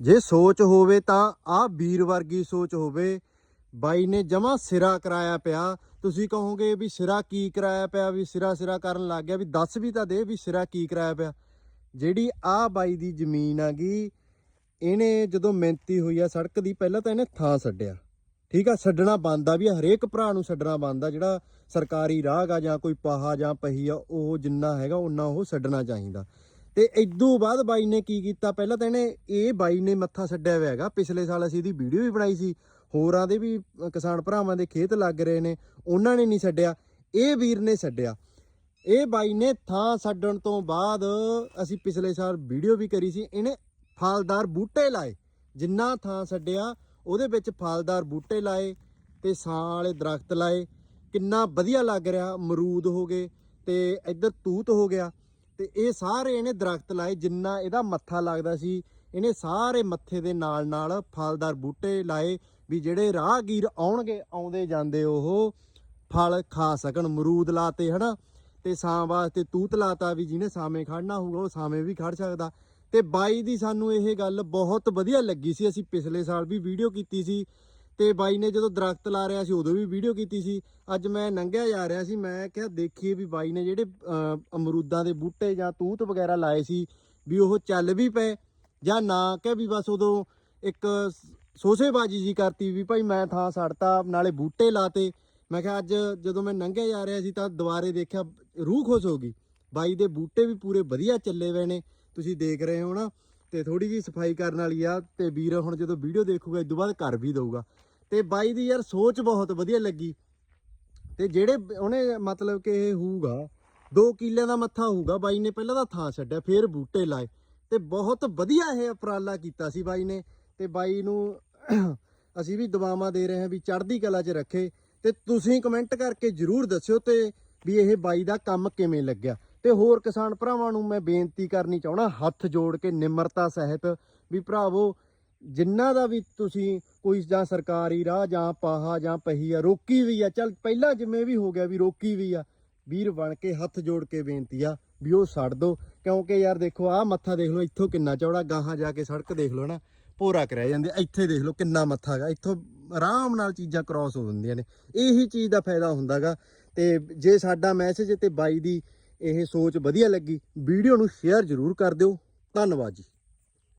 ਜੇ ਸੋਚ ਹੋਵੇ ਤਾਂ ਆ ਵੀਰ ਵਰਗੀ ਸੋਚ ਹੋਵੇ। ਬਾਈ ਨੇ ਜਮਾ ਸਿਰਾ ਕਰਾਇਆ ਪਿਆ। ਤੁਸੀਂ ਕਹੋਗੇ ਵੀ ਸਿਰਾ ਕੀ ਕਰਾਇਆ ਪਿਆ? ਵੀ ਸਿਰਾ ਸਿਰਾ ਕਰਨ ਲੱਗ ਗਿਆ। ਵੀ ਦੱਸ ਵੀ ਤਾਂ ਦੇ ਵੀ ਸਿਰਾ ਕੀ ਕਰਾਇਆ ਪਿਆ। ਜਿਹੜੀ ਆ ਬਾਈ ਦੀ ਜ਼ਮੀਨ ਆਗੀ, ਇਹਨੇ ਜਦੋਂ ਮਿਹਨਤੀ ਹੋਈ ਆ, ਸੜਕ ਦੀ ਪਹਿਲਾਂ ਤਾਂ ਇਹਨੇ ਥਾਂ ਛੱਡਿਆ। ਠੀਕ ਆ, ਛੱਡਣਾ ਬੰਦਾ ਵੀ ਹਰੇਕ ਭਰਾ ਨੂੰ ਛੱਡਣਾ ਬੰਦਾ ਜਿਹੜਾ ਸਰਕਾਰੀ ਰਾਹ ਗਾ ਜਾਂ ਕੋਈ ਪਾਹਾ ਜਾਂ ਪਹੀ ਆ, ਉਹ ਜਿੰਨਾ ਹੈਗਾ ਉਹਨਾਂ ਉਹ ਛੱਡਣਾ ਚਾਹੀਦਾ। ਤੇ ਇਦੋਂ ਬਾਅਦ ਬਾਈ ਨੇ ਕੀ ਕੀਤਾ? ਪਹਿਲਾਂ ਤਾਂ ਇਹਨੇ ਇਹ ਬਾਈ ਨੇ ਮੱਥਾ ਛੱਡਿਆ ਹੋਇਆ ਹੈਗਾ। ਪਿਛਲੇ ਸਾਲ ਅਸੀਂ ਇਹਦੀ ਵੀਡੀਓ ਵੀ ਬਣਾਈ ਸੀ। ਹੋਰਾਂ ਦੇ ਵੀ ਕਿਸਾਨ ਭਰਾਵਾਂ ਦੇ ਖੇਤ ਲੱਗ ਰਹੇ ਨੇ। ਉਹਨਾਂ ਨੇ ਨਹੀਂ ਛੱਡਿਆ। ਇਹ ਵੀਰ ਨੇ ਛੱਡਿਆ। ਇਹ ਬਾਈ ਨੇ ਥਾਂ ਛੱਡਣ ਤੋਂ ਬਾਅਦ ਅਸੀਂ ਪਿਛਲੇ ਸਾਲ ਵੀਡੀਓ ਵੀ ਕਰੀ ਸੀ। ਇਹਨੇ ਫਲਦਾਰ ਬੂਟੇ ਲਾਏ। ਜਿੰਨਾ ਥਾਂ ਛੱਡਿਆ, ਉਹਦੇ ਵਿੱਚ ਫਲਦਾਰ ਬੂਟੇ ਲਾਏ ਤੇ ਸਾਂ ਵਾਲੇ ਦਰਖਤ ਲਾਏ। ਕਿੰਨਾ ਵਧੀਆ ਲੱਗ ਰਿਹਾ। ਅਮਰੂਦ ਹੋ ਗਏ ਤੇ ਇੱਧਰ ਤੂਤ ਹੋ ਗਿਆ। ਤੇ ਇਹ ਸਾਰੇ ਇਹਨੇ ਦਰਖਤ ਲਾਏ, ਜਿੰਨਾ ਇਹਦਾ ਮੱਥਾ ਲੱਗਦਾ ਸੀ, ਇਹਨੇ ਸਾਰੇ ਮੱਥੇ ਦੇ ਨਾਲ ਨਾਲ ਫਲਦਾਰ ਬੂਟੇ ਲਾਏ ਵੀ ਜਿਹੜੇ ਰਾਹਗੀਰ ਆਉਣਗੇ, ਆਉਂਦੇ ਜਾਂਦੇ ਉਹ ਫਲ ਖਾ ਸਕਣ ਮਰੂਦ ਲਾਤੇ, ਹਨਾ? ਤੇ ਸਾਂ ਵਾਸਤੇ ਤੂਤ ਲਾਤਾ ਵੀ ਜਿਹਨੇ ਸਾਵੇਂ ਖੜਨਾ ਹੋਊਗਾ, ਉਹ ਸਾਵੇਂ ਵੀ ਖੜ ਸਕਦਾ। ਤੇ ਬਾਈ ਦੀ ਸਾਨੂੰ ਇਹ ਗੱਲ ਬਹੁਤ ਵਧੀਆ ਲੱਗੀ ਸੀ। ਅਸੀਂ ਪਿਛਲੇ ਸਾਲ ਵੀ ਵੀਡੀਓ ਕੀਤੀ ਸੀ ਤੇ ਬਾਈ ਨੇ ਜਦੋਂ ਦਰਖਤ ਲਾ ਰਿਹਾ ਸੀ, ਉਦੋਂ ਵੀ ਵੀਡੀਓ ਕੀਤੀ ਸੀ। ਅੱਜ ਮੈਂ ਨੰਗਿਆ ਜਾ ਰਿਹਾ ਸੀ, ਮੈਂ ਕਿਹਾ ਦੇਖੀਏ ਵੀ ਬਾਈ ਨੇ ਜਿਹੜੇ ਅਮਰੂਦਾਂ ਦੇ ਬੂਟੇ ਜਾਂ ਤੂਤ ਵਗੈਰਾ ਲਾਏ ਸੀ, ਵੀ ਉਹ ਚੱਲ ਵੀ ਪਏ ਜਾਂ ਨਾ। ਕਿ ਵੀ ਬਸ ਉਦੋਂ ਇੱਕ ਸੋਸੇਬਾਜੀ ਜੀ ਕਰਤੀ ਵੀ ਭਾਈ ਮੈਂ ਥਾਂ ਸੜਤਾ, ਨਾਲੇ ਬੂਟੇ ਲਾਤੇ। ਮੈਂ ਕਿਹਾ ਅੱਜ ਜਦੋਂ ਮੈਂ ਨੰਗਿਆ ਜਾ ਰਿਹਾ ਸੀ ਤਾਂ ਦੁਬਾਰੇ ਦੇਖਿਆ ਰੂਹ ਖੁਸ਼ ਹੋ ਗਈ। ਬਾਈ ਦੇ ਬੂਟੇ ਵੀ ਪੂਰੇ ਵਧੀਆ ਚੱਲੇ ਹੋਏ ਨੇ, ਤੁਸੀਂ ਦੇਖ ਰਹੇ ਹੋ ਨਾ। ਤੇ ਥੋੜੀ ਜੀ ਸਫ਼ਾਈ ਕਰਨ ਵਾਲੀ ਆ ਤੇ ਵੀਰ ਹੁਣ ਜਦੋਂ ਵੀਡੀਓ ਦੇਖੂਗਾ, ਇਸ ਤੋਂ ਬਾਅਦ ਕਰ ਵੀ ਦਊਗਾ। ਤੇ ਬਾਈ ਦੀ ਯਾਰ ਸੋਚ ਬਹੁਤ ਵਧੀਆ ਲੱਗੀ। ਤੇ ਜਿਹੜੇ ਉਹਨੇ ਮਤਲਬ ਕਿ ਇਹ ਹੋਊਗਾ 2 ਕਿੱਲਿਆਂ ਦਾ ਮੱਥਾ ਹੋਊਗਾ, ਬਾਈ ਨੇ ਪਹਿਲਾਂ ਤਾਂ ਥਾਂ ਛੱਡਿਆ, ਫਿਰ ਬੂਟੇ ਲਾਏ। ਤੇ ਬਹੁਤ ਵਧੀਆ ਇਹ ਉਪਰਾਲਾ ਕੀਤਾ ਸੀ ਬਾਈ ਨੇ। ਤੇ ਬਾਈ ਨੂੰ ਅਸੀਂ ਵੀ ਦੁਆਵਾਂ ਦੇ ਰਹੇ ਹਾਂ ਵੀ ਚੜ੍ਹਦੀ ਕਲਾ 'ਚ ਰੱਖੇ। ਤੇ ਤੁਸੀਂ ਕਮੈਂਟ ਕਰਕੇ ਜਰੂਰ ਦੱਸਿਓ ਤੇ ਵੀ ਇਹ ਬਾਈ ਦਾ ਕੰਮ ਕਿਵੇਂ ਲੱਗਿਆ। ਤੇ ਹੋਰ ਕਿਸਾਨ ਭਰਾਵਾਂ ਨੂੰ ਮੈਂ ਬੇਨਤੀ ਕਰਨੀ ਚਾਹਣਾ ਹੱਥ ਜੋੜ ਕੇ ਨਿਮਰਤਾ ਸਹਿਤ ਵੀ ਭਰਾਵੋ ਜਿੰਨਾ ਦਾ ਵੀ ਤੁਸੀਂ ਕੋਈ ਜਾਂ ਸਰਕਾਰੀ ਰਾਹ ਜਾਂ ਪਾਹਾ ਜਾਂ ਪਹੀ ਆ, ਰੋਕੀ ਵੀ ਆ। ਚੱਲ ਪਹਿਲਾਂ ਜਿਵੇਂ ਵੀ ਹੋ ਗਿਆ ਵੀ ਰੋਕੀ ਵੀ ਆ। ਵੀਰ ਬਣ ਕੇ ਹੱਥ ਜੋੜ ਕੇ ਬੇਨਤੀ ਆ ਵੀ ਉਹ ਛੱਡ ਦੋ। ਕਿਉਂਕਿ ਯਾਰ ਦੇਖੋ, ਆਹ ਮੱਥਾ ਦੇਖ ਲਓ, ਇੱਥੋਂ ਕਿੰਨਾ ਚੌੜਾ ਗਾਹਾਂ ਜਾ ਕੇ ਸੜਕ ਦੇਖ ਲਓ ਨਾ, ਭੋਰਾ ਕਰਿਆ ਜਾਂਦੇ ਇੱਥੇ ਦੇਖ ਲਓ ਕਿੰਨਾ ਮੱਥਾ ਹੈਗਾ। ਇੱਥੋਂ ਆਰਾਮ ਨਾਲ ਚੀਜ਼ਾਂ ਕ੍ਰਾਸ ਹੋ ਜਾਂਦੀਆਂ ਨੇ। ਇਹੀ ਚੀਜ਼ ਦਾ ਫਾਇਦਾ ਹੁੰਦਾਗਾ ਤੇ ਜੇ ਸਾਡਾ ਮੈਸੇਜ ਤੇ ਬਾਈ ਦੀ ਇਹ ਸੋਚ ਵਧੀਆ ਲੱਗੀ, ਵੀਡੀਓ ਨੂੰ ਸ਼ੇਅਰ ਜ਼ਰੂਰ ਕਰ ਦਿਓ। ਧੰਨਵਾਦ ਜੀ।